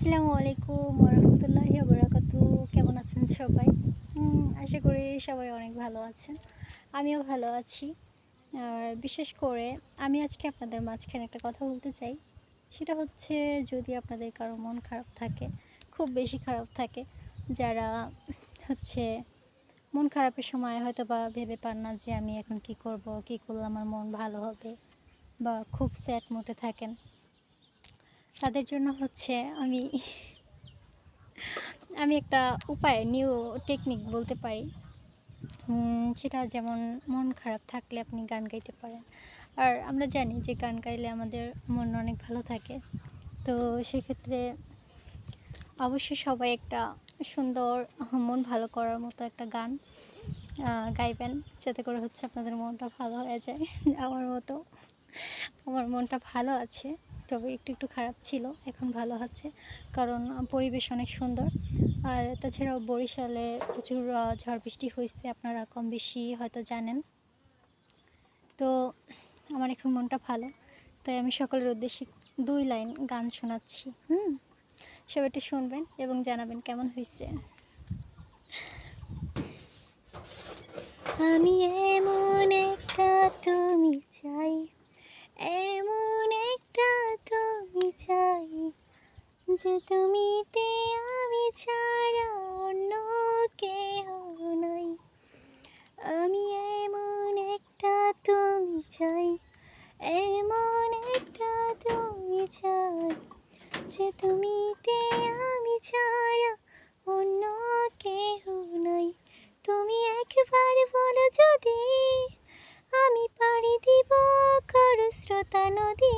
আসসালামু আলাইকুম রহমতুল্লাহি বরাকাতু কেমন আছেন সবাই? আশা করি সবাই অনেক ভালো আছেন। আমিও ভালো আছি। আর বিশেষ করে আমি আজকে আপনাদের মাঝখানে একটা কথা বলতে চাই। সেটা হচ্ছে যদি আপনাদের কারও মন খারাপ থাকে, খুব বেশি খারাপ থাকে, যারা হচ্ছে মন খারাপের সময় হয়তো বা ভেবে পান না যে আমি এখন কি করব, কি করলে আমার মন ভালো হবে বা খুব স্যাড মুডে থাকেন তাদের জন্য হচ্ছে আমি আমি একটা উপায় নিউ টেকনিক বলতে পারি। সেটা যেমন মন খারাপ থাকলে আপনি গান গাইতে পারেন। আর আমরা জানি যে গান গাইলে আমাদের মন অনেক ভালো থাকে। তো সেক্ষেত্রে অবশ্যই সবাই একটা সুন্দর মন ভালো করার মতো একটা গান গাইবেন। যাতে করে হচ্ছে আপনাদের মনটা ভালো হয়ে যায়। আমার মতো, আমার মনটা ভালো আছে। তবে একটু একটু খারাপ ছিল, এখন ভালো আছে। কারণ পরিবেশ অনেক সুন্দর। আর তাছাড়াও বরিশালে প্রচুর ঝড় বৃষ্টি হয়েছে, আপনারা কম বেশি হয়তো জানেন। তো আমার এখন মনটা ভালো, তাই আমি সকলের উদ্দেশ্যে দুই লাইন গান শোনাচ্ছি, হুম? সবাই একটু শুনবেন এবং জানাবেন কেমন হয়েছে। আমি যে তুমি তে আমি ছাড়া অন্য কেহ নাই। আমি এমন একটা তুমি চাই, এমন একটা তুমি চাই, যে তুমিতে আমি ছাড়া অন্য কেহ নাই। তুমি একবার বলো যদি, আমি পাড়ি দিব করু শ্রোতা নদী